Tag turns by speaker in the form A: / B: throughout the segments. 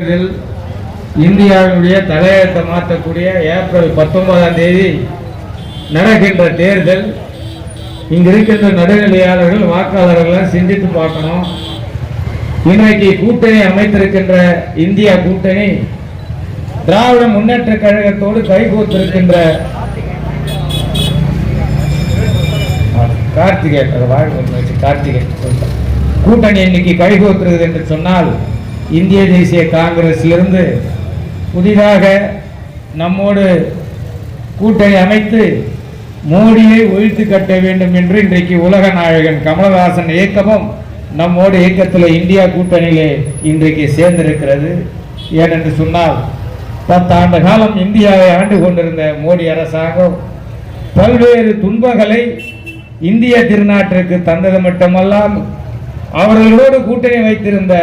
A: இதில் இந்தியாவினுடைய தலையெழுத்தை மாற்றக்கூடிய ஏப்ரல் பத்தொன்பதாம் தேதி நடக்கின்ற தேர்தல். இங்கு இருக்கின்ற நடுநிலையாளர்கள் வாக்காளர்கள் சிந்தித்து பார்க்கணும். இன்றைக்கு கூட்டணி அமைத்திருக்கின்ற இந்தியா கூட்டணி திராவிட முன்னேற்ற கழகத்தோடு கைகோத்திருக்கின்ற கார்த்திகை அது வாழ்க்கை கார்த்திகை கூட்டணி இன்னைக்கு கைகோத்துறது என்று சொன்னால் இந்திய தேசிய காங்கிரஸிலிருந்து புதிதாக நம்மோடு கூட்டணி அமைத்து மோடியை ஒழித்து கட்ட வேண்டும் என்று இன்றைக்கு உலக நாயகன் கமலஹாசன் இயக்கமும் நம்மோடு இயக்கத்தில் இந்தியா கூட்டணியிலே இன்றைக்கு சேர்ந்திருக்கிறது. ஏனென்று சொன்னால் பத்தாண்டு காலம் இந்தியாவை ஆண்டு கொண்டிருந்த மோடி அரசாங்கம் பல்வேறு துன்பங்களை இந்திய திருநாட்டிற்கு தந்தது மட்டுமல்லாமல் அவர்களோடு கூட்டணி வைத்திருந்த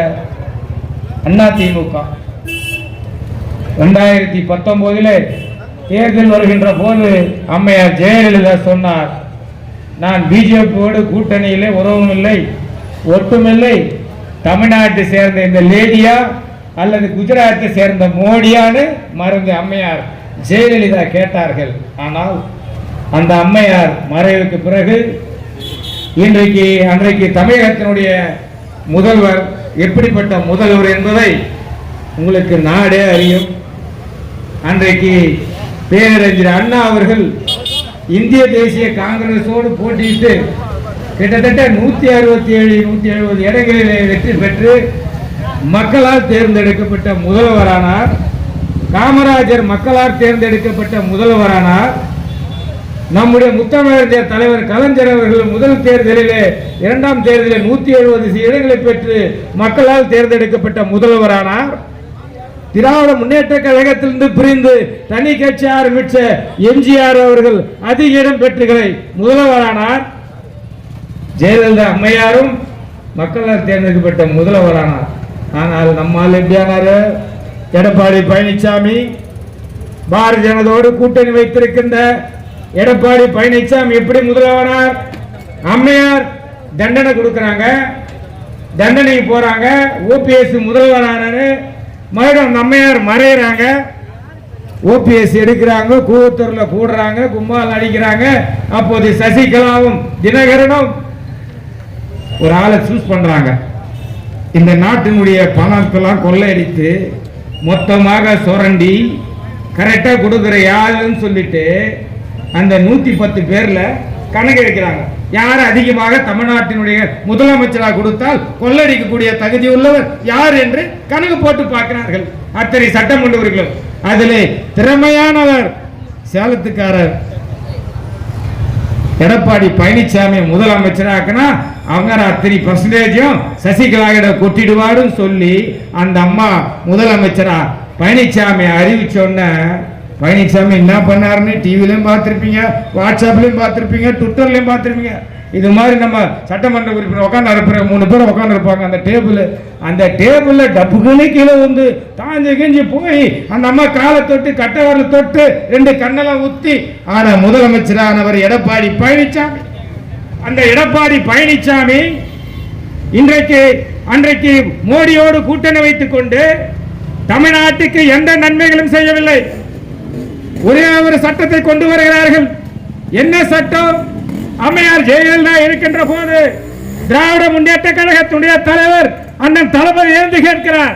A: அண்ணா திமுக. ரெண்டாயிரத்தி பத்தொன்பதில் தேர்தல் வருகின்ற போது அம்மையார் ஜெயலலிதா சொன்னார் நான் பிஜேபியோடு கூட்டணியிலே உறவும் இல்லை ஒட்டுமில்லை. தமிழ்நாட்டை சேர்ந்த இந்த லேடியா அல்லது குஜராத்தை சேர்ந்த மோடியான்னு மறந்து அம்மையார் ஜெயலலிதா கேட்டார்கள். ஆனால் அந்த அம்மையார் மறைவுக்கு பிறகு இன்றைக்கு அன்றைக்கு தமிழகத்தினுடைய முதல்வர் எப்படிப்பட்ட முதல்வர் என்பதை உங்களுக்கு நாடே அறியும். அன்றைக்கு பேரறிஞர் அண்ணா அவர்கள் இந்திய தேசிய காங்கிரஸோடு போட்டியிட்டு கிட்டத்தட்ட நூத்தி அறுபத்தி ஏழு நூத்தி எழுபது இடங்களிலே வெற்றி பெற்று மக்களால் தேர்ந்தெடுக்கப்பட்ட முதல்வரானார். காமராஜர் மக்களால் தேர்ந்தெடுக்கப்பட்ட முதல்வரானார். நம்முடைய முத்தமிழர் தலைவர் கலைஞர் அவர்கள் முதல் தேர்தலிலே இரண்டாம் தேர்தலில் நூத்தி எழுபது இடங்களை பெற்று மக்களால் தேர்ந்தெடுக்கப்பட்ட முதல்வரானார். திராவிட முன்னேற்ற கழகத்திலிருந்து பிரிந்து தனி கட்சி ஆரம்பித்த எம்ஜிஆர் அவர்கள் அதிக இடம் பெற்றுகளை முதல்வரானார். ஜெயலலிதா அம்மையாரும் மக்களால் தேர்ந்தெடுக்கப்பட்ட முதல்வரானார். ஆனால் நம்மால் எப்படியானார் எடப்பாடி பழனிசாமி பாரதிய ஜனதோடு கூட்டணி வைத்திருக்கின்ற எடப்பாடி பழனிசாமி எப்படி முதல்வரானார் அம்மையார் தண்டனை கொடுக்கறாங்க. தண்டனைக்கு போறாங்க. ஓபிஎஸ் முதல்வரானாரு மறுபடியும் நம்மையார் அம்மையார் மறையிறாங்க. ஓபிஎஸ் எடுக்கிறாங்க கூவத்தூரில் கூடுறாங்க கும்பால் அடிக்கிறாங்க. அப்போது சசிகலாவும் தினகரனும் ஒரு ஆளை சூஸ் பண்றாங்க. இந்த நாட்டினுடைய பணத்தெல்லாம் கொள்ளையடித்து மொத்தமாக சுரண்டி கரெக்டா கொடுக்குற யாருன்னு சொல்லிட்டு அந்த நூத்தி பத்து பேர்ல கணக்கு எடுக்கிறாங்க. யார் அதிகமாக தமிழ்நாட்டினுடைய முதலமைச்சராக கொடுத்தால் கொள்ளடிக்கக்கூடிய தகுதி உள்ளவர் யார் என்று கணக்கு போட்டு பார்க்கிறார்கள். அத்தனை சட்டம் உறுப்பினர்களும் அதில் திறமையானவர் சேலத்துக்காரர். எடப்பாடி பழனிசாமி முதலமைச்சராக்குனா அவங்க அத்தனை பர்சன்டேஜும் சசிகலாவிட கொட்டிடுவாருன்னு சொல்லி அந்த அம்மா முதலமைச்சரா பழனிசாமி அறிவிச்சோன்ன பழனிசாமி என்ன பண்ணாருன்னு டிவிலையும் பார்த்துருப்பீங்க வாட்ஸ்அப்லையும் பார்த்துருப்பீங்க ட்விட்டர்லையும் பார்த்துருப்பீங்க. இது மாதிரி நம்ம சட்டமன்ற உறுப்பினர் உட்காந்து இருப்ப மூணு பேர் உட்காந்து இருப்பாங்க அந்த டேபிள் அந்த டேபிளில் டப்புக்குன்னு கீழே வந்து தாஞ்சி கிஞ்சி போய் அந்த அம்மா காலை தொட்டு கட்டவரில் தொட்டு ரெண்டு கண்ணெல்லாம் ஊற்றி ஆனால் முதலமைச்சரானவர் எடப்பாடி பழனிசாமி அந்த எடப்பாடி பழனிசாமி இன்றைக்கு அன்றைக்கு மோடியோடு கூட்டணி வைத்துக் கொண்டு தமிழ்நாட்டுக்கு எந்த நன்மைகளும் செய்யவில்லை. ஒரே ஒரு சட்டத்தை கொண்டு வருகிறார்கள். என்ன சட்டம்? அம்மையார் ஜெயலலிதா இருக்கின்ற போது திராவிட முன்னேற்ற கழகத்துடைய தலைவர் அண்ணன் தளபதி எழுந்து கேட்கிறார்.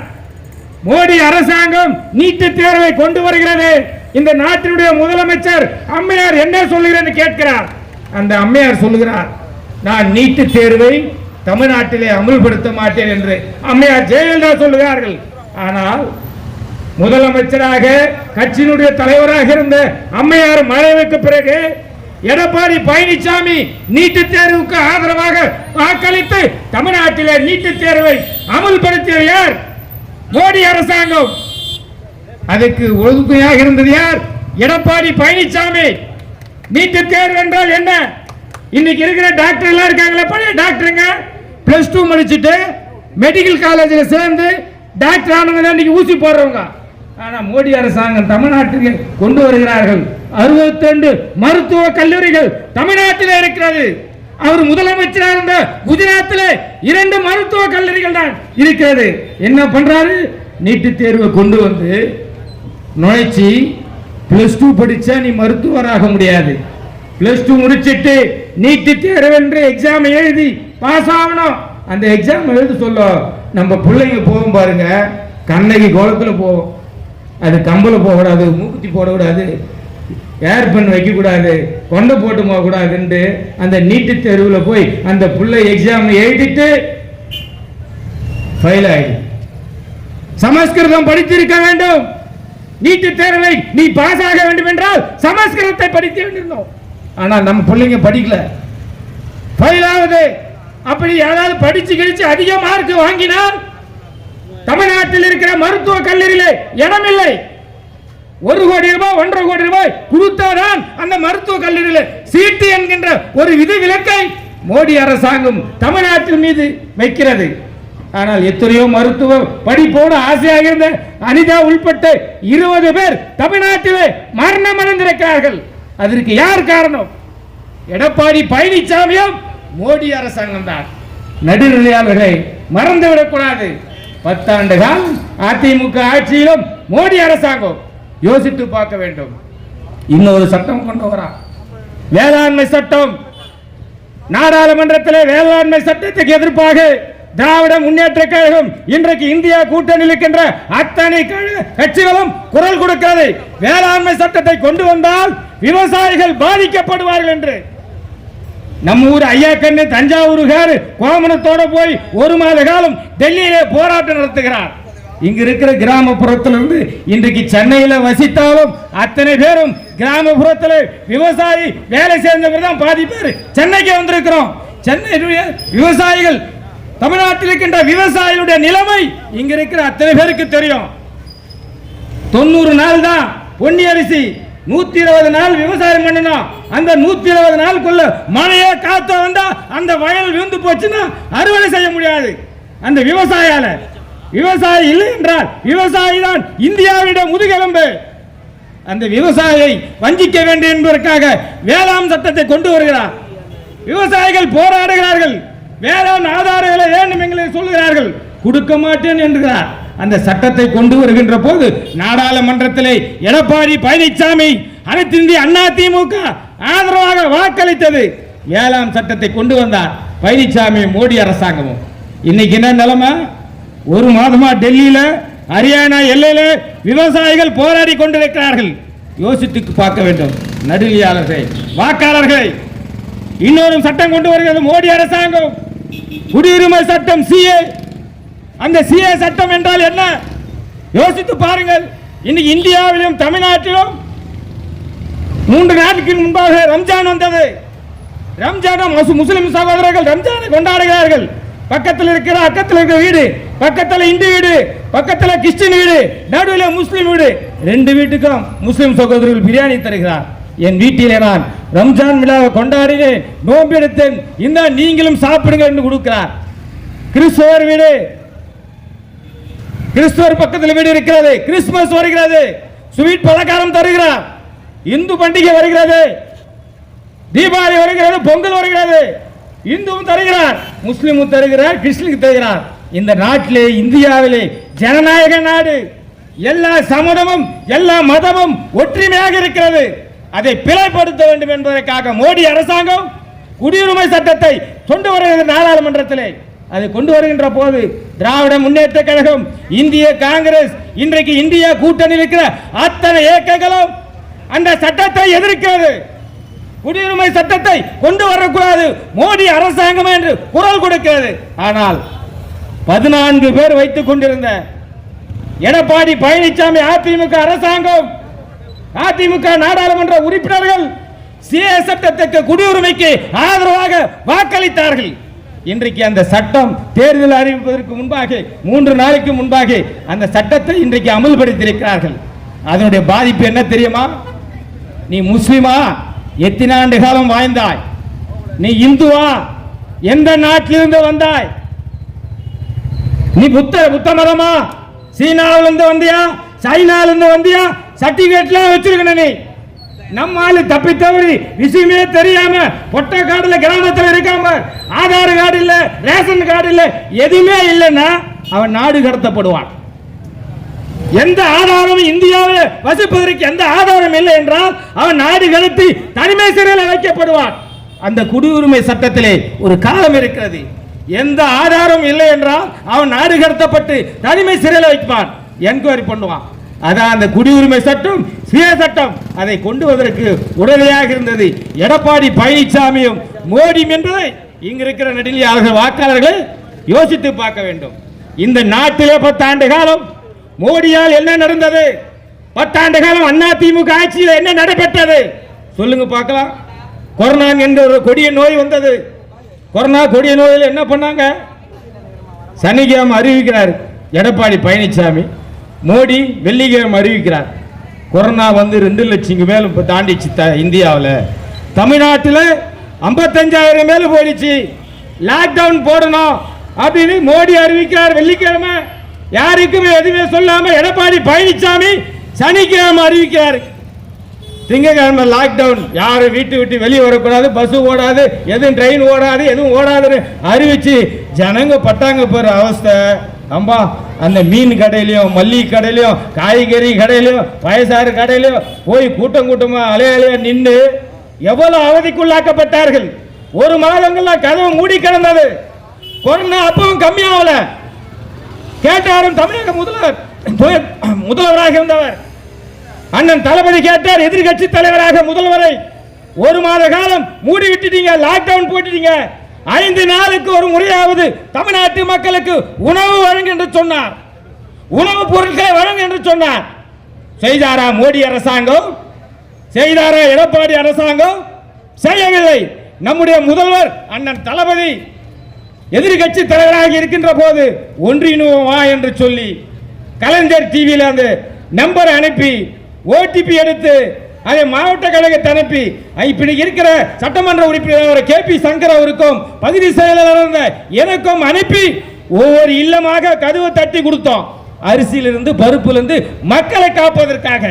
A: மோடி அரசாங்கம் நீட்டு தேர்வை கொண்டு வருகிறது. இந்த நாட்டினுடைய முதலமைச்சர் அம்மையார் என்ன சொல்லுகிறது கேட்கிறார். அந்த அம்மையார் சொல்லுகிறார் நான் நீட்டு தேர்வை தமிழ்நாட்டிலே அமுல்படுத்த மாட்டேன் என்று. அம்மையார் ஜெயலலிதா சொல்லுகிறார்கள். ஆனால் முதலமைச்சராக கட்சியினுடைய தலைவராக இருந்த அம்மையார் மறைவுக்கு பிறகு எடப்பாடி பழனிசாமி நீட்டு தேர்வுக்கு ஆதரவாக வாக்களித்து தமிழ்நாட்டிலே நீட்டு தேர்வை அமல்படுத்திய யார்? மோடி அரசாங்கம். அதுக்கு ஒதுமையாக இருந்தது யார்? எடப்பாடி பழனிசாமி. நீட்டு தேர்வு என்றால் என்ன? இன்னைக்கு இருக்கிற டாக்டர் எல்லாம் இருக்காங்களே பழைய டாக்டருங்க. பிளஸ் டூ முடிச்சுட்டு மெடிக்கல் காலேஜில் சேர்ந்து டாக்டர் ஆனவங்க தான் இன்னைக்கு ஊசி போடுறவங்க. ஆனால் மோடி அரசாங்கம் தமிழ்நாட்டுக்கு கொண்டு வருகிறார்கள். அறுபத்தெண்டு மருத்துவ கல்லூரிகள் தமிழ்நாட்டில் இருக்கிறது. அவர் முதலமைச்சராக இருந்த குஜராத்தில் இரண்டு மருத்துவ கல்லூரிகள் தான் இருக்கிறது. என்ன பண்றாரு? நீட்டு தேர்வை கொண்டு வந்து நுழைச்சி பிளஸ் டூ படிச்சா நீ மருத்துவராக முடியாது. பிளஸ் டூ முடிச்சிட்டு நீட்டு தேர்வென்று எக்ஸாம் எழுதி பாஸ் ஆகணும். அந்த எக்ஸாம் எழுதி சொல்ல நம்ம பிள்ளைங்க போகும் பாருங்க. கண்ணகி கோலத்தில் போவோம். அது கம்பல போகக்கூடாது மூக்குத்தி போடக்கூடாது ஏர் பென் வைக்கக்கூடாது கொண்டை போட்டு போகக்கூடாதுன்ட்டு அந்த நீட்டு தெருவில் போய் அந்த பிள்ளை எக்ஸாம் எழுதிட்டு ஃபெயில் ஆயிடும் சமஸ்கிருதம் படித்திருக்க வேண்டும். நீட்டு தேர்வை நீ பாஸ் ஆக வேண்டும் என்றால் சமஸ்கிருதத்தை படித்து வேண்டியிருந்தோம். ஆனால் நம்ம பிள்ளைங்க படிக்கல. ஃபெயில் ஆகுது. அப்படி யாராவது படிச்சு கிழிச்சு அதிக மார்க் வாங்கினால் தமிழ்நாட்டில் இருக்கிற மருத்துவ கல்லூரியில இடமில்லை. ஒரு கோடி ரூபாய் ஒன்றரை கோடி ரூபாய் கொடுத்தாதான் அந்த மருத்துவ கல்லூரியில் சீட்டு என்கின்ற ஒரு விதி விலக்கை மோடி அரசாங்கம் தமிழ்நாட்டின் மீது வைக்கிறது. ஆனால் எத்தனையோ மருத்துவ படிப்போடு ஆசையாக இருந்த அனிதா உள்பட்ட இருபது பேர் தமிழ்நாட்டிலே மரணம் அடைந்திருக்கிறார்கள். அதற்கு யார் காரணம்? எடப்பாடி பழனிசாமியும் மோடி அரசாங்கம் தான். நடுநிலையாளர்களை மறந்துவிடக்கூடாது. பத்தாண்டு அதிமுக ஆட்சியிலும் மோடி அரசாங்கம் யோசித்து பார்க்க வேண்டும். இன்னொரு சட்டம் கொண்டு வரா. வேளாண்மை சட்டம். நாடாளுமன்றத்தில் வேளாண்மை சட்டத்துக்கு எதிர்ப்பாக திராவிட முன்னேற்ற கழகம் இன்றைக்கு இந்தியா கூட்டணி இருக்கின்ற அத்தனை கட்சிகளும் குரல் கொடுக்கிறது. வேளாண்மை சட்டத்தை கொண்டு வந்தால் விவசாயிகள் பாதிக்கப்படுவார்கள் என்று. நம்ம ஊர் ஐயா கண்ணு தஞ்சாவூருக்காரு கோமணத்தோட போய் ஒரு மாத காலம் டெல்லியிலே போராட்டம் நடத்துகிறார். இங்க இருக்கிற கிராமப்புறத்திலிருந்து இன்றைக்கு சென்னையில வசித்தாலும் அத்தனை பேரும் கிராமப்புறத்தில் விவசாயி வேலை சேர்ந்தவர் தான் பாதி பேர் சென்னைக்கு வந்திருக்கிறோம். சென்னையுடைய விவசாயிகள் தமிழ்நாட்டில் இருக்கின்ற விவசாயிகளுடைய நிலைமை இங்க இருக்கிற அத்தனை பேருக்கு தெரியும். தொண்ணூறு நாள் தான் பொன்னி அரிசி நூத்தி இருபது நாள் விவசாயம் பண்ணணும் அந்த நூத்தி இருபது நாளுக்குள்ள மழையே காத்த வந்தா அந்த வயல் விழுந்து போச்சுன்னா அறுவடை செய்ய முடியாது. அந்த விவசாயால. விவசாயி இல்லை என்றால் விவசாயி தான் இந்தியாவிட முதுகெலும்பு. அந்த விவசாயியை வஞ்சிக்க வேண்டும் என்பதற்காக வேளாண் சட்டத்தை கொண்டு வருகிறார். விவசாயிகள் போராடுகிறார்கள். வேளாண் ஆதாரங்களை வேண்டும் எங்களை சொல்லுகிறார்கள். கொடுக்க மாட்டேன் என்கிறார். அந்த சட்டத்தை கொண்டு வருகின்ற போது நாடாளுமன்றத்திலே எடப்பாடி பழனிசாமி அனைத்து இந்திய அண்ணா திமுக ஆதரவாக வாக்களித்தது. வேளாண் சட்டத்தை கொண்டு வந்தார் பழனிசாமி மோடி அரசாங்கமும். இன்னைக்கு என்ன நிலைமை? ஒரு மாதமா டெல்லியில ஹரியானா எல்லையில விவசாயிகள் போராடி கொண்டிருக்கிறார்கள். யோசித்து பார்க்க வேண்டும். நடுநிலையாளர்கள் வாக்காளர்களை இன்னொரு சட்டம் கொண்டு வருகிறது மோடி அரசாங்கம். குடியுரிமை சட்டம் சிஏ அந்த சிஏ சட்டம் என்றால் என்ன? யோசித்து பாருங்கள். இன்னைக்கு இந்தியாவிலும் தமிழ்நாட்டிலும் மூன்று நாட்களுக்கு முன்பாக ரம்ஜான் வந்தது. ரம்ஜான் முஸ்லிம் சகோதரர்கள் ரம்ஜானை கொண்டாடுகிறார்கள். பக்கத்தில் இருக்கிற அக்கத்தில் இருக்கிற வீடு பக்கத்தில் இந்து வீடு பக்கத்தில் கிறிஸ்டின் வீடு நடுவில் முஸ்லீம் வீடு. ரெண்டு வீட்டுக்கும் முஸ்லீம் சகோதரர்கள் பிரியாணி தருகிறார். என் வீட்டிலே நான் ரம்ஜான் விழாவை கொண்டாடினேன் நோம்பெடுத்தேன் இந்த நீங்களும் சாப்பிடுங்க என்று கொடுக்கிறார். கிறிஸ்துவர் வீடு கிறிஸ்துவர் பக்கத்தில் வீடு இருக்கிறது. கிறிஸ்துமஸ் வருகிறது. ஸ்வீட் பலகாரம் தருகிறார். இந்து பண்டிகை வருகிறது. தீபாவளி வருகிறது பொங்கல் வருகிறது. இந்துவும் தருகிறார் முஸ்லீமும் தருகிறார் கிறிஸ்டினுக்கு தருகிறார். இந்த நாட்டிலே இந்தியாவிலே ஜனநாயக நாடு. எல்லா சமூகமும் எல்லா மதமும் ஒற்றுமையாக இருக்கிறது. அதை பிழைப்படுத்த வேண்டும் என்பதற்காக மோடி அரசாங்கம் குடியுரிமை சட்டத்தை கொண்டு வருகிறது நாடாளுமன்றத்திலே. அதை கொண்டு வருகின்ற போது திராவிட முன்னேற்ற கழகம் இந்திய காங்கிரஸ் இன்றைக்கு இந்தியா கூட்டணி இருக்கிற அத்தனை இயக்கங்களும் அந்த சட்டத்தை எதிர்க்கிறது. குடியுரிமை சட்டத்தை கொண்டு வரக்கூடாது. மோடி அரசாங்கம் என்று குரல் கொடுக்கிறது. ஆனால் பதினான்கு பேர் வைத்துக் கொண்டிருந்த எடப்பாடி பழனிசாமி அதிமுக அரசாங்கம் அதிமுக நாடாளுமன்ற உறுப்பினர்கள் சிஏ சட்டத்திற்கு குடியுரிமைக்கு ஆதரவாக வாக்களித்தார்கள். இன்றைக்கு அந்த சட்டம் தேர்தல் அறிவிப்பதற்கு முன்பாக மூன்று நாளைக்கு முன்பாக அந்த சட்டத்தை இன்றைக்கு அமல்படுத்தியிருக்கிறார்கள். அதனுடைய பாதிப்பு என்ன தெரியுமா? நீ முஸ்லிமா? எத்தனை ஆண்டு காலம் வாழ்ந்தாய்? நீ இந்துவா? எந்த நாட்டிலிருந்து வந்தாய்? நீ புத்த புத்த மதமா? சீனாவிலிருந்து வந்தியா? சைனாவிலிருந்து வந்தியா? சர்டிபிகேட்லாம் வச்சிருக்கணும் நீ. நம்ம ஆளு தப்பி தவறி விஷயமே தெரியாம பொட்டை காடுல கிராமத்துல இருக்காம ஆதார் கார்டு இல்ல ரேஷன் கார்டு இல்ல எதுவுமே இல்லைன்னா அவன் நாடு கடத்தப்படுவான்.
B: எந்த ஆதாரமும் இந்தியாவில் வசிப்பதற்கு எந்த ஆதாரம் இல்லை என்றால் அவன் நாடு கடத்தி தனிமை சிறையில் வைக்கப்படுவான். அந்த குடியுரிமை சட்டத்திலே ஒரு காலம் இருக்கிறது. எந்த ஆதாரம் இல்லை என்றால் அவன் நாடு கடத்தப்பட்டு தனிமை சிறையில் வைப்பான். என்கொயரி பண்ணுவான். அதான் அந்த குடியுரிமை சட்டம் சுய சட்டம். அதை கொண்டு வருவதற்கு உடனடியாக இருந்தது எடப்பாடி பழனிசாமியும் மோடியும் என்பதை இங்க இருக்கிற நடுநிலையாளர்கள் வாக்காளர்கள் யோசித்து பார்க்க வேண்டும். இந்த நாட்டிலே பத்தாண்டு காலம் மோடியால் என்ன நடந்தது? பத்தாண்டு காலம் அண்ணா திமுக ஆட்சியில் என்ன நடைபெற்றது? சொல்லுங்க பார்க்கலாம். கொரோனா என்ற ஒரு கொடிய நோய் வந்தது. கொரோனா கொடிய நோயில் என்ன பண்ணாங்க? சனிக்கிழமை அறிவிக்கிறார் எடப்பாடி பழனிசாமி மோடி வெள்ளிக்கிழமை அறிவிக்கிறார். கொரோனா வந்து ரெண்டு லட்சம் மேலும் இப்போ தாண்டிச்சு த இந்தியாவில். தமிழ்நாட்டில் ஐம்பத்தஞ்சாயிரம் மேல போயிடுச்சு. லாக்டவுன் போடணும் அப்படின்னு மோடி அறிவிக்கிறார் வெள்ளிக்கிழமை. யாருக்குமே எதுவுமே சொல்லாமல் எடப்பாடி பழனிசாமி சனிக்கிழமை அறிவிக்கிறார். திங்கக்கிழமை லாக்டவுன் யாரும் வீட்டு விட்டு வெளியே வரக்கூடாது பஸ் ஓடாது எதுவும் ட்ரெயின் ஓடாது எதுவும் ஓடாதுன்னு அறிவிச்சு ஜனங்க பட்டாங்க போகிற அவஸ்தை. அம்பா அந்த மீன் கடையிலையும் மல்லிகை கடையிலையும் காய்கறி கடையிலையும் பயசாறு கடையிலையும் போய் கூட்டம் கூட்டமா அலைய அலைய நின்று எவ்வளவு அவதிக்குள்ளாக்கப்பட்டார்கள்? ஒரு மாதங்கள்ல கதவு மூடி கிடந்தது. கொரோனா அப்பவும் கம்மியாகல. கேட்டாரும் தமிழக முதல்வர் முதல்வராக இருந்தவர். அண்ணன் தளபதி கேட்டார் எதிர்கட்சி தலைவராக முதல்வரை. ஒரு மாத காலம் மூடி விட்டுட்டீங்க லாக்டவுன் போட்டுட்டீங்க. ஐந்து நாளுக்கு ஒரு முறையாவது தமிழ்நாட்டு மக்களுக்கு உணவு வழங்கு என்று சொன்னார். உணவுப் பொருட்களை வழங்கு என்று சொன்னார். செய்தாரா மோடி அரசாங்கம்? செய்தாரா எடப்பாடி அரசாங்கம்? செய்யவில்லை. நம்முடைய முதல்வர் அண்ணன் தளபதி எதிர்கட்சி தலைவராக இருக்கின்ற போது வா என்று சொல்லி கலைஞர் டிவியில் அந்த நம்பர் அனுப்பி ஓடிபி எடுத்து அதை மாவட்ட கழகத்தை அனுப்பி இப்படி இருக்கிற சட்டமன்ற உறுப்பினர் கே பி சங்கர் அவருக்கும் பகுதி செயலாளர் எனக்கும் அனுப்பி ஒவ்வொரு இல்லமாக கதவு தட்டி கொடுத்தோம். அரிசியிலிருந்து பருப்பிலிருந்து மக்களை காப்பதற்காக.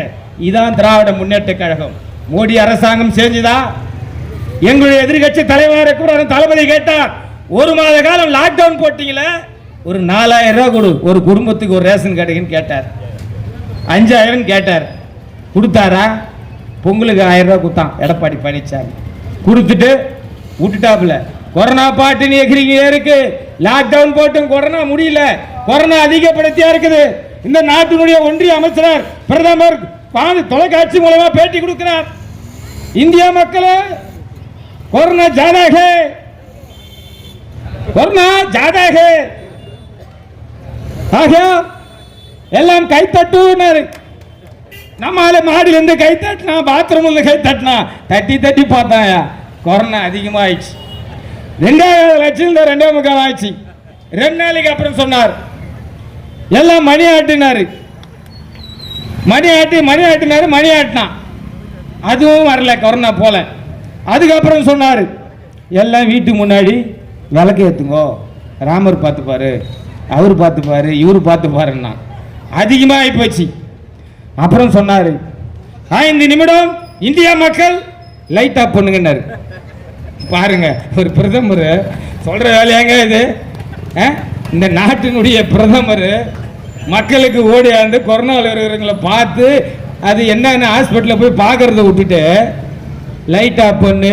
B: இதான் திராவிட முன்னேற்ற கழகம். மோடி அரசாங்கம் செஞ்சுதா? எங்களுடைய எதிர்கட்சி தலைவரை கூட தளபதி கேட்டார் ஒரு மாத காலம் லாக்டவுன் போட்டீங்கள? ஒரு நாலாயிரம் ரூபா கொடு ஒரு குடும்பத்துக்கு ஒரு ரேஷன் கடைக்குன்னு கேட்டார். அஞ்சாயிரம் கேட்டார். கொடுத்தாரா? பொங்கலுக்கு ஆயிரம் ரூபா கொடுத்தான். எடப்பாடி பழனிசாமி கொடுத்துட்டு விட்டுட்டாப்புல. கொரோனா பாட்டுன்னு எகிரிங்க இருக்கு லாக்டவுன் போட்டும் கொரோனா முடியல. கொரோனா அதிகப்படுத்தியா இருக்குது. இந்த நாட்டினுடைய ஒன்றிய அமைச்சர் பிரதமர் தொலைக்காட்சி மூலமா பேட்டி கொடுக்கிறார். இந்தியா மக்களே கொரோனா ஜாதாக. கொரோனா ஜாதாக. ஆக எல்லாம் கைத்தட்டுனர். நம்ம நம்மால மாடியில கை தட்டினா பாத்ரூம்ல கை தட்டினா தட்டி தட்டி பார்த்தாயா? கொரோனா அதிகமாகிடுச்சு ரெண்டாயிரம் லட்சம் இந்த ரெண்டே முக்கால் ஆயிடுச்சு. ரெண்டு நாளைக்கு அப்புறம் சொன்னார். எல்லாம் மணி ஆட்டினாரு. மணி ஆட்டி மணி ஆட்டினாரு மணி ஆட்டினான் அதுவும் வரல கொரோனா போல. அதுக்கப்புறம் சொன்னார் எல்லாம் வீட்டுக்கு முன்னாடி விளக்கு ஏற்றுங்கோ ராமர் பார்த்துப்பாரு அவர் பார்த்துப்பாரு இவர் பார்த்துப்பாருன்னா. அதிகமாக ஆகிப்போச்சு அப்புறம் சொன்னார் ஐந்து நிமிடம் இந்தியா மக்கள் லைட் ஆஃப் பண்ணுங்கன்னாரு பாருங்க ஒரு பிரதமர் சொல்ற வேலையாங்க இது ஆ? இந்த நாட்டினுடைய பிரதமர் மக்களுக்கு ஓடியாந்து கொரோனாவில் இருக்கிறவங்கள பார்த்து அது என்னென்ன ஹாஸ்பிட்டலில் போய் பார்க்கறத விட்டுட்டு லைட் ஆஃப் பண்ணு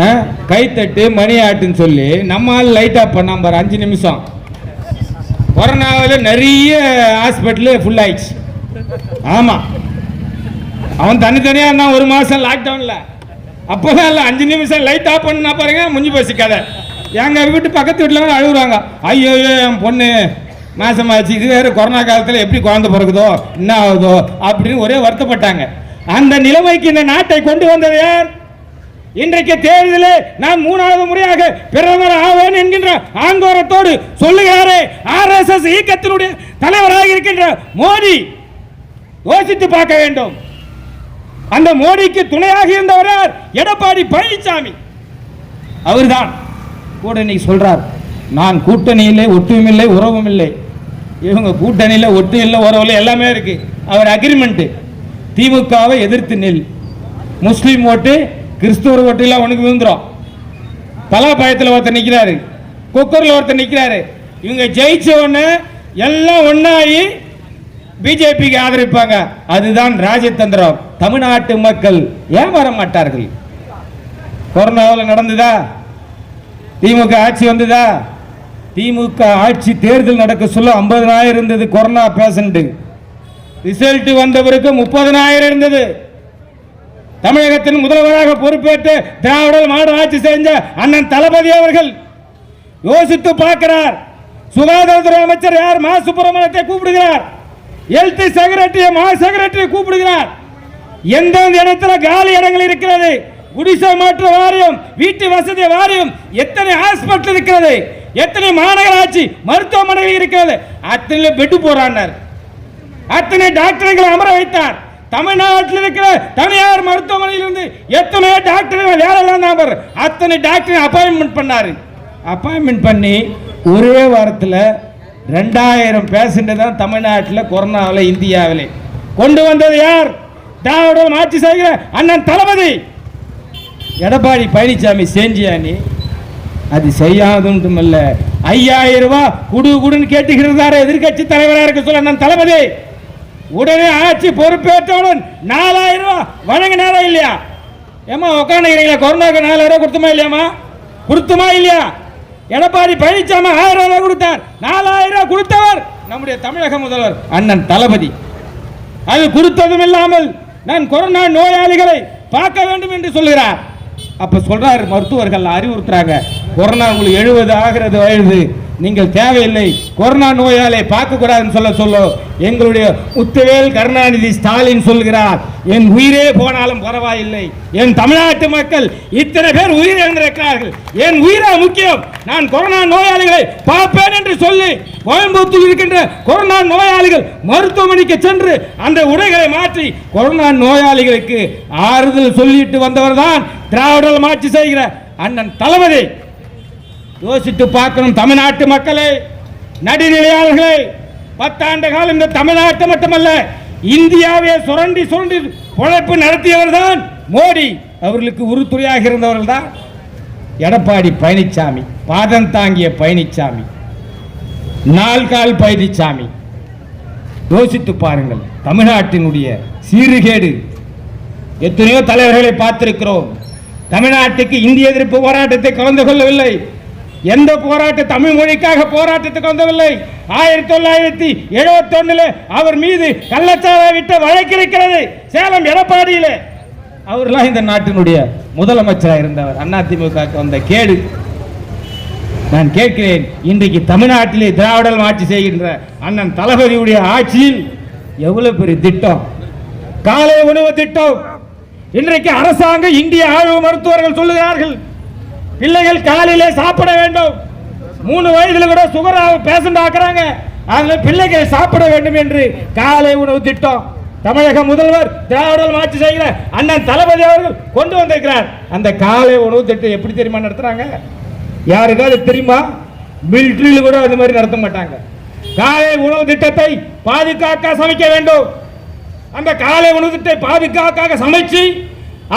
B: ஆ? கைத்தட்டு மணி ஆட்டுன்னு சொல்லி நம்ம ஆள் லைட் ஆஃப் பண்ணாம பாரு அஞ்சு நிமிஷம் கொரோனாவில் நிறைய ஹாஸ்பிட்டலு ஃபுல் ஆயிடுச்சு ஆமாம் அவன் தனித்தனியாக இருந்தான் ஒரு மாதம் லாக்டவுனில் அப்போதான் இல்லை அஞ்சு நிமிஷம் லைட் ஆஃப் பண்ணா பாருங்க முடிஞ்சு போச்சு கதை. எங்கள் வீட்டு பக்கத்து வீட்டில் வந்து அழுகுறாங்க. ஐயோ ஐயோ, என் பொண்ணு. மாசமாச்சு. இது வேறு கொரோனா காலத்தில் எப்படி குழந்தை பிறகுதோ என்ன ஆகுதோ அப்படின்னு ஒரே வருத்தப்பட்டாங்க. அந்த நிலைமைக்கு இந்த நாட்டை கொண்டு வந்தது யார்? இன்றைக்கு தேர்தலில் நான் மூணாவது முறையாக பிரதமர் ஆவேன் என்கின்ற ஆங்கோரத்தோடு சொல்லுகிறாரே. ஆர்எஸ்எஸ் இயக்கத்தினுடைய தலைவராக இருக்கின்ற மோடி. யோசித்து பார்க்க வேண்டும். அந்த மோடிக்கு துணையாக இருந்தவர் எடப்பாடி பழனிசாமி அவர்தான். கூட இன்னைக்கு சொல்றார் நான் கூட்டணியிலே ஒட்டுவும் இல்லை உறவும் இல்லை. இவங்க கூட்டணியில் ஒட்டு இல்லை உறவு இல்லை எல்லாமே இருக்கு. அவர் அக்ரிமெண்ட் திமுகவை எதிர்த்து நெல். முஸ்லீம் ஓட்டு கிறிஸ்துவர் ஓட்டு எல்லாம் உனக்கு விழுந்துடும் தலாபாயத்தில் ஒருத்தர் நிற்கிறாரு குக்கரில் ஒருத்தர் நிற்கிறாரு இவங்க ஜெயிச்ச உடனே எல்லாம் ஒன்றாகி
A: பிஜேபிக்கு ஆதரிப்பாங்க. அதுதான் ராஜதந்திரம். தமிழ்நாட்டு மக்கள் ஏமாற மாட்டார்கள் கொரோனாவில் நடந்ததா? திமுக ஆட்சி வந்ததா? திமுக ஆட்சி தேர்தல் நடக்க சொல்ல 50000 இருந்தது கொரோனா பேஷண்ட் ரிசல்ட் வந்த பிறகு முப்பதனாயிரம் இருந்தது. தமிழகத்தின் முதல்வராக பொறுப்பேற்று திராவிட மாடு ஆட்சி செஞ்ச அண்ணன் தளபதி அவர்கள் யோசித்து பார்க்கிறார். சுகாதாரத்துறை அமைச்சர் யார்? மா. சுப்பிரமணியத்தை கூப்பிடுகிறார். ஹெல்த் செக்ரட்டரி மா செக்ரட்டரி கூப்பிடுகிறார். எந்தெந்த இடத்துல காலி இடங்கள் இருக்கிறது? குடிசை மாற்று வாரியம் வீட்டு வசதி வாரியம் எத்தனை ஹாஸ்பிட்டல் இருக்கிறது? எத்தனை மாநகராட்சி மருத்துவமனைகள் இருக்கிறது? அத்தனை பெட்டு போறான்னார் அத்தனை டாக்டர்களை அமர வைத்தார். தமிழ்நாட்டில் இருக்கிற தனியார் மருத்துவமனையிலிருந்து எத்தனையோ டாக்டர்கள் வேலை இல்லாம அத்தனை டாக்டர் அப்பாயின்மெண்ட் பண்ணார். அப்பாயின்மெண்ட் பண்ணி ஒரே வாரத்தில் ரெண்டாயிரம் பேஷண்ட் தான் தமிழ்நாட்டில் கொரோனாவில் இந்தியாவில். கொண்டு வந்தது யார்? திராவிட ஆட்சி செய்கிற அண்ணன் தளபதி. எடப்பாடி பழனிசாமி செஞ்சியானி அது செய்யாதுன்றமல்ல ஐயாயிரம் ரூபாய் குடு குடுன்னு கேட்டுக்கிறதாரு எதிர்க்கட்சி தலைவராக இருக்க சொல்ல அண்ணன் தளபதி. உடனே ஆட்சி பொறுப்பேற்றவுடன் நாலாயிரம் ரூபாய் வழங்கினாரா இல்லையா? ஏமா உட்காந்துக்கிறீங்களா கொரோனாக்கு நாலாயிரம் ரூபாய் கொடுத்துமா இல்லையாம்மா? கொடுத்துமா இல்லையா? எடப்பாடி பழனிசாமி ஆயிரம் ரூபாய் கொடுத்தார். நாலாயிரம் ரூபாய் கொடுத்தவர் நம்முடைய தமிழக முதல்வர் அண்ணன் தளபதி. அது கொடுத்ததும் இல்லாமல் நான் கொரோனா நோயாளிகளை பார்க்க வேண்டும் என்று சொல்கிறார் அப்ப சொல்றாரு மருத்துவர்கள் அறிவுறுத்துறாங்க. கொரோனா உங்களுக்கு எழுபது ஆகிறது வயது நீங்கள் தேவையில்லை. கொரோனா நோயாளியை பார்க்கக்கூடாதுன்னு சொல்ல சொல்லும் எங்களுடைய முத்துவேல் கருணாநிதி ஸ்டாலின் சொல்கிறார் என் உயிரே போனாலும் பரவாயில்லை. என் தமிழ்நாட்டு மக்கள் இத்தனை பேர் உயிரிழந்திருக்கிறார்கள் என் உயிரா முக்கியம். நான் கொரோனா நோயாளிகளை பார்ப்பேன் என்று சொல்லி கோயம்புத்தூர் இருக்கின்ற கொரோனா நோயாளிகள் மருத்துவமனைக்கு சென்று அந்த உடைகளை மாற்றி கொரோனா நோயாளிகளுக்கு ஆறுதல் சொல்லிட்டு வந்தவர் தான் திராவிடல் மாற்றி செய்கிற அண்ணன் தளபதி. யோசித்து பார்க்கணும் தமிழ்நாட்டு மக்களே நடுநிலையாளர்களே பத்தாண்டு காலம் இந்த தமிழ்நாட்டு மட்டுமல்ல இந்தியாவே சுரண்டி சுரண்டி உழைப்பு நடத்தியவர் தான் மோடி. அவர்களுக்கு உறுதுணையாக இருந்தவர்கள் தான் எடப்பாடி பழனிசாமி பாதம் தாங்கிய பழனிசாமி நால்கால் பழனிசாமி யோசித்து பாருங்கள் தமிழ்நாட்டினுடைய சீர்கேடு. எத்தனையோ தலைவர்களை பார்த்திருக்கிறோம். தமிழ்நாட்டுக்கு இந்திய எதிர்ப்பு போராட்டத்தை கலந்து கொள்ளவில்லை. எந்த போராட்ட தமிழ் மொழிக்காக போராட்டத்துக்கு வந்தவில்லை. ஆயிரத்தி தொள்ளாயிரத்தி எழுபத்தி ஒண்ணுல அவர் மீது கள்ளச்சாரா விட்ட வழக்கு இருக்கிறது. சேலம் எடப்பாடியில. அவர்லாம் இந்த நாட்டினுடைய முதலமைச்சராக இருந்தவர். அதிமுக வந்த கேடு. நான் கேட்கிறேன் இன்றைக்கு தமிழ்நாட்டிலே திராவிடல் ஆட்சி செய்கின்ற அண்ணன் தளபதியுடைய ஆட்சியில் எவ்வளவு பெரிய திட்டம்? காலை உணவு திட்டம். இன்றைக்கு அரசாங்கம் இந்திய ஆய்வு மருத்துவர்கள் சொல்லுகிறார்கள். பிள்ளைகள் காலையிலே சாப்பிட வேண்டும். மூணு வயதுல கூட சுகர் பேஷண்ட் ஆக்குறாங்க. அதனால பிள்ளைகள் சாப்பிட வேண்டும் என்று காலை உணவு திட்டம். தமிழக முதல்வர் திராவிடல் ஆட்சி செய்கிற அண்ணன் தளபதி அவர்கள் கொண்டு வந்திருக்கிறார். அந்த காலை உணவு திட்டம் எப்படி தெரியுமா நடத்துறாங்க? யாருக்காவது தெரியுமா? மிலிட்ரியில் கூட அது மாதிரி நடத்த மாட்டாங்க. காலை உணவு திட்டத்தை பாதுகாக்க சமைக்க வேண்டும். அந்த காலை உணவு திட்டத்தை பாதுகாக்க சமைச்சு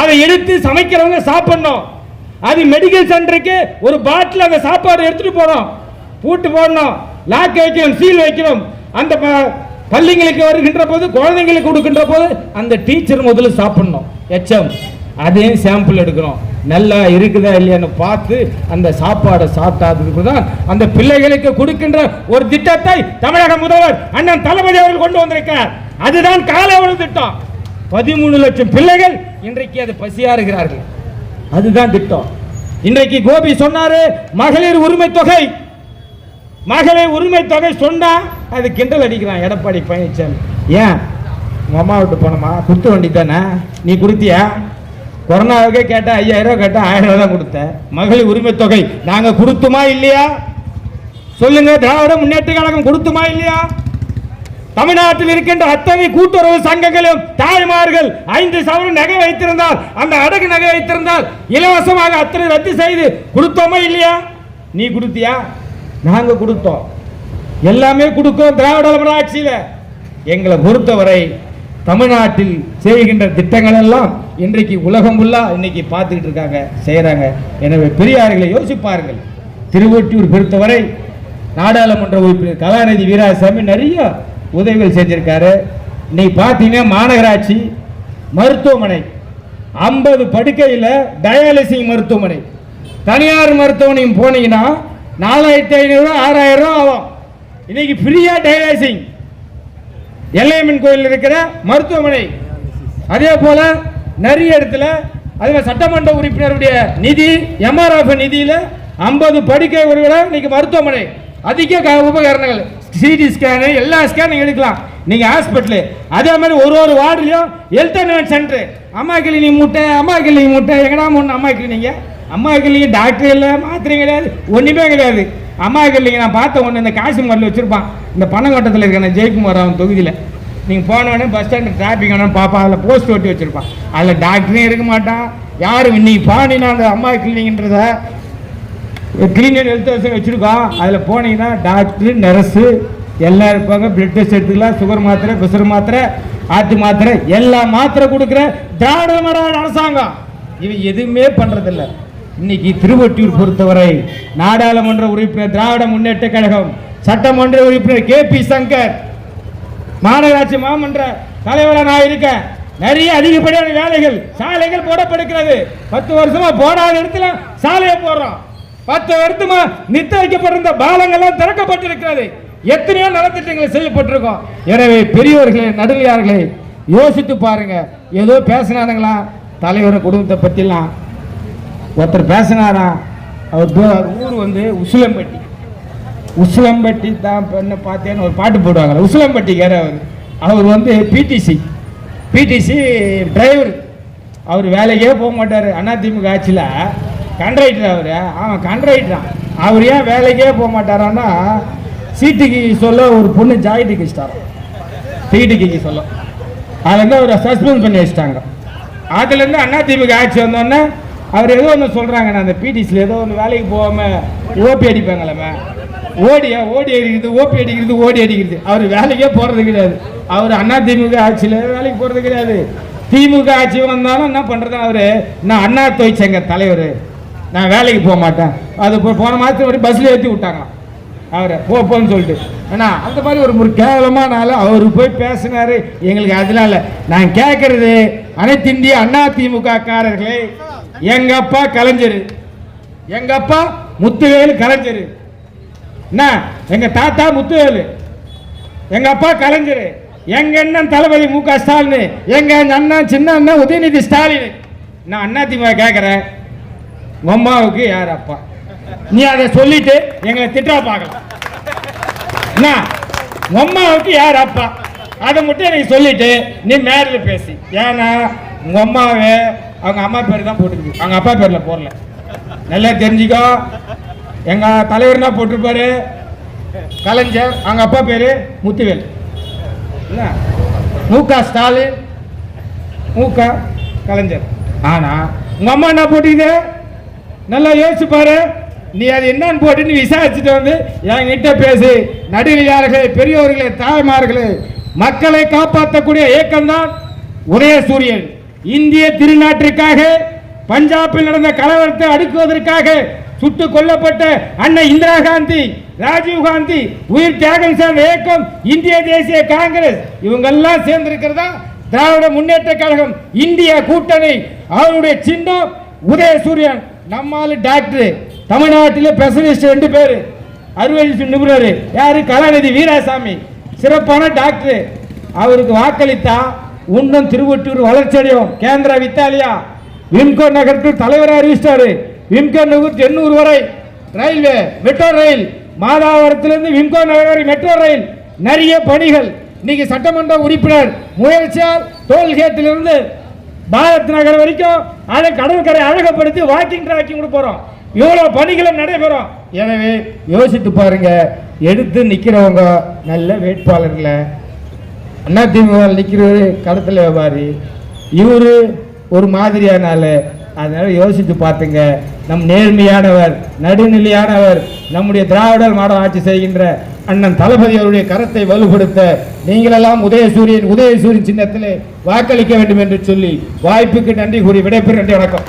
A: அதை எடுத்து சமைக்கிறவங்க சாப்பிடணும். அது மெடிக்கல் சென்டருக்கு ஒரு பாட்டில் அந்த சாப்பாடு எடுத்துட்டு போறோம். பூட்டு போடணும் லாக் வைக்கணும் சீல் வைக்கணும். அந்த ப- பள்ளிங்களுக்கு வருகின்ற போது குழந்தைங்களுக்கு கொடுக்கின்ற போது அந்த டீச்சர் முதல்ல சாப்பிடணும். எச்சம் அதையும் சாம்பிள் எடுக்கணும் நல்லா இருக்குதா இல்லையான்னு பார்த்து அந்த சாப்பாடை சாப்பிட்டாதுக்கு தான் அந்த பிள்ளைகளுக்கு கொடுக்கின்ற ஒரு திட்டத்தை தமிழக முதல்வர் அண்ணன் தளபதி அவர்கள் கொண்டு வந்திருக்கிறார். அதுதான் காலை திட்டம் பதிமூணு லட்சம் பிள்ளைகள் இன்றைக்கு அது பசியா இருக்கிறார்கள் அதுதான் திட்டம். இன்றைக்கு கோபி சொன்னாரு மகளிர் உரிமை தொகை. மகளிர் உரிமை தொகை சொன்னா அது கிண்டல் அடிக்கிறான் எடப்பாடி பழனிசாமி ஏன்? உங்க அம்மா விட்டு போனமா கொடுத்த வண்டி தானே? நீ கொடுத்தியா? கொரோனாவுக்கே கேட்டால் ஐயாயிரம் கேட்டால் கேட்டேன் ஆயிரம் ரூபா தான் கொடுத்தேன். மகளிர் உரிமை தொகை நாங்க கொடுத்துமா இல்லையா? சொல்லுங்க திராவிட முன்னேற்ற கழகம் கொடுத்துமா இல்லையா? தமிழ்நாட்டில் இருக்கின்ற அத்தனை கூட்டுறவு சங்கங்களும் தாய்மார்கள் ஐந்து சவரன் நகை வைத்திருந்தால் அந்த அடகு நகை வைத்திருந்தால் இலவசமாக அத்தனை ரத்து செய்து கொடுத்தோமா இல்லையா? நீ கொடுத்தியா? நாங்க கொடுத்தோம். எல்லாமே கொடுக்கோம் திராவிட முறை ஆட்சியில. எங்களை பொறுத்தவரை தமிழ்நாட்டில் செய்கின்ற திட்டங்கள் எல்லாம் இன்றைக்கு உலகம் ஃபுல்லாக இன்னைக்கு பார்த்துக்கிட்டு இருக்காங்க செய்கிறாங்க எனவே பெரியார்களை யோசிப்பார்கள். திருவொட்டியூர் பொறுத்தவரை நாடாளுமன்ற உறுப்பினர் கலாநிதி வீராசாமி நிறைய உதவிகள் செஞ்சிருக்காரு இன்னைக்கு பார்த்தீங்கன்னா மாநகராட்சி மருத்துவமனை. ஐம்பது படுக்கையில் டயாலிசிங் மருத்துவமனை. தனியார் மருத்துவமனையும் போனீங்கன்னா நாலாயிரத்தி ஐநூறு ஆறாயிரம் ரூபா ஆகும். இன்னைக்கு ஃப்ரீயாக டயாலிசிங். எல்லையம்மன் கோயில் இருக்கிற மருத்துவமனை. அதே போல் நிறைய இடத்துல அதுவே சட்டமன்ற உறுப்பினருடைய நிதி எம்ஆர்எஃப் நிதியில் ஐம்பது படுக்கை உறவுகளை இன்னைக்கு மருத்துவமனை. அதிக க- உபகரணங்கள். சிடி ஸ்கேனு எல்லா ஸ்கேனும் எடுக்கலாம். நீங்கள் ஹாஸ்பிட்டலு அதே மாதிரி ஒரு ஒரு வார்டுலையும் health and centre Amma clinic மூட்டை அம்மா கிளினிக் மூட்டை. எங்கடா ஒன்று அம்மா கிளினிங்க அம்மா கிளினிக் டாக்டர் இல்லை மாத்திரை கிடையாது. ஒன்றுமே கிடையாது. அம்மா கிளினிக் நான் பார்த்த ஒன்று இந்த காசிமரில் வச்சுருப்பான். இந்த பணங்கோட்டத்தில் இருக்கிற ஜெயக்குமார் அவன் தொகுதியில். நீங்கள் போனோடனே பஸ் ஸ்டாண்டு டிராஃபிக் ஆனால் பாப்பா அதில் போஸ்ட் ஒட்டி வச்சுருப்பான். அதில் டாக்டரும் இருக்க மாட்டான். யாரும் இன்னைக்கு பாண்டினா அந்த அம்மா கிளினிக்ன்றத கிளினிக் ஹெல்த் ஹவுஸ் வச்சுருக்கோம். அதில் போனீங்கன்னா டாக்டர் நர்ஸு எல்லாம் இருப்பாங்க. பிளட் டெஸ்ட் எடுத்துக்கலாம். சுகர் மாத்திரை பிரஷர் மாத்திரை ஆட்டு மாத்திரை எல்லா மாத்திரை கொடுக்குற திராவிட மாடல் அரசாங்கம். இவன் எதுவுமே பண்ணுறதில்ல இன்னைக்கு திருவொட்டியூர் பொறுத்தவரை நாடாளுமன்ற உறுப்பினர் திராவிட முன்னேற்ற கழகம் சட்டமன்ற உறுப்பினர் கே. பி. சங்கர் மாநகராட்சி மாமன்ற தலைவராக நான் இருக்கேன். நிறைய அதிகப்படியான வேலைகள் சாலைகள் போடப்படுகிறது. பத்து வருஷமா போடாத இடத்துல சாலையை போடுறோம். பத்து வருத்தமா நித்த வைக்கப்பட்டிருந்த பாலங்கள்லாம் திறக்கப்பட்டிருக்கிறது. எத்தனையோ நலத்திட்டங்கள் செய்யப்பட்டிருக்கோம். எனவே பெரியவர்களே நடுவியார்களே யோசித்து பாருங்க. ஏதோ பேசினானுங்களா? தலைவர் குடும்பத்தை பற்றிலாம் ஒருத்தர் பேசினாராம் அவர் ஊர் வந்து உசிலம்பட்டி. உசிலம்பட்டி தான் பெண்ணை பார்த்தேன்னு ஒரு பாட்டு போடுவாங்க உசிலம்பட்டிக்கார அவர். அவர் வந்து பிடிசி பிடிசி டிரைவர் அவர் வேலைக்கே போக மாட்டார். அதிமுக ஆட்சியில் கண்ட்ரைட்டர் அவர். அவன் கண்ட்ரைட்டரான் அவர் ஏன் வேலைக்கே போக மாட்டாரான்னா சீட்டுக்கு சொல்ல ஒரு பொண்ணு ஜாயிட்டு கிச்சிட்டாராம் சீட்டுக்கு சொல்ல. அதுலேருந்து அவரை சஸ்பெண்ட் பண்ணி வச்சிட்டாங்க. அதுலேருந்து அதிமுக ஆட்சி வந்தோடனே அவர் ஏதோ ஒன்று சொல்கிறாங்க நான் அந்த பிடிசியில் ஏதோ ஒன்று வேலைக்கு போகாமல் ஓபி அடிப்பாங்களே ஓடியா ஓடி அடிக்கிறது ஓபி அடிக்கிறது ஓடி அடிக்கிறது. அவர் வேலைக்கே போகிறது கிடையாது. அவர் அண்ணா திமுக ஆட்சியில் வேலைக்கு போகிறது கிடையாது. திமுக ஆட்சி வந்தாலும் என்ன பண்ணுறது அவர்? நான் அண்ணா தொழிற்சங்க தலைவர். நான் வேலைக்கு போக மாட்டேன். அது போன மாதத்துக்கு ஒரு பஸ்ஸில் ஏற்றி விட்டாங்களாம். அவரை போப்போன்னு சொல்லிட்டு. ஏன்னா அந்த மாதிரி ஒரு ஒரு கேவலமானாலும் அவர் போய் பேசினார். எங்களுக்கு அதனால நான் கேட்கறது அனைத்து இந்திய அண்ணா திமுக காரர்களே அப்பா கலைஞர். எங்கள் அப்பா முத்துவேலு கலைஞர். என்ன எங்கள் தாத்தா முத்துவேலு. எங்கள் அப்பா கலைஞர். எங்க அண்ணன் தளபதி மு க ஸ்டாலின். எங்க அண்ணன் சின்ன அண்ணன் உதயநிதி ஸ்டாலின். நான் அண்ணா திமுக கேட்குறேன் உங்க அம்மாவுக்கு யார் அப்பா? நீ அதை சொல்லிட்டு எங்களை திட்டா பார்க்கலாம். என்ன உங்க அம்மாவுக்கு யார் அப்பா? அதை மட்டும் எனக்கு சொல்லிட்டு நீ மேரில் பேசி. ஏன்னா உங்க அம்மாவே அவங்க அம்மா பேர் தான் போட்டுருக்கு அவங்க அப்பா பேரில் போடல. நல்லா தெரிஞ்சுக்கோ. எங்கள் தலைவர் என்ன போட்டிருப்பாரு? கலைஞர். அவங்க அப்பா பேர் முத்துவேல். என்ன மு க ஸ்டாலின் மூக்க கலைஞர். ஆனா உங்கள் அம்மா என்ன போட்டீங்க நல்லா யோசிச்சு பாரு. நீ அது என்னன்னு போட்டு நீ விசாரிச்சுட்டு வந்து என்கிட்ட பேசு. நடுநிலையாளர்களே பெரியோர்களே தாய்மார்களே மக்களை காப்பாற்றக்கூடிய இயக்கம்தான் உதயசூரியன் இந்திய திருநாட்டிற்காக பஞ்சாபில் நடந்த கலவரத்தை அடுக்குவதற்காக சுட்டு கொல்லப்பட்ட அன்னை இந்திரா காந்தி ராஜீவ் காந்தி உயிர் தியாகம் செய்த இயக்கம் இந்திய தேசிய காங்கிரஸ். இவங்கெல்லாம் சேர்ந்திருக்கிறதா? திராவிட முன்னேற்ற கழகம் இந்திய கூட்டணி. அவருடைய சின்னம் உதயசூரியன் நம்மால் டாக்டர். தமிழ்நாட்டில் ஸ்பெஷலிஸ்ட் ரெண்டு பேர். அறுவை நிபுணர். யார்? கலாநிதி வீராசாமி. சிறப்பான டாக்டர். அவருக்கு வாக்களித்தா இன்னும் திருவொட்டூர் வளர்ச்சியடையும் கேந்திரா வித்தாலியா. விம்கோ நகருக்கு தலைவரை அறிவிச்சிட்டாரு. விம்கோ நகர் எண்ணூறு வரை ரயில்வே மெட்ரோ ரயில் மாதாவரத்திலிருந்து விம்கோ நகர் மெட்ரோ ரயில். நிறைய பணிகள். இன்னைக்கு சட்டமன்ற உறுப்பினர். முயற்சியால் டோல்கேட்டிலிருந்து பாரத் நகர் வரைக்கும் அதை கடற்கரை அழகப்படுத்தி வாக்கிங் ட்ராக்கிங் கூட போகிறோம் இவ்வளோ பணிகளும் நடைபெறும். எனவே யோசித்து பாருங்க. எடுத்து நிற்கிறவங்க நல்ல வேட்பாளர்களை. அதிமுக நிற்கிறவர் கடத்தல் வியாபாரி. இவரு ஒரு மாதிரியான அதனால் யோசித்து பார்த்துங்க. நம் நேர்மையானவர் நடுநிலையானவர் நம்முடைய திராவிடர் மாடல் ஆட்சி செய்கின்ற அண்ணன் தளபதி அவருடைய கரத்தை வலுப்படுத்த நீங்களெல்லாம் உதயசூரியன் உதயசூரியன் சின்னத்திலே வாக்களிக்க வேண்டும் என்று சொல்லி வாய்ப்புக்கு நன்றி கூறி விடைபெறும் நன்றி வணக்கம்.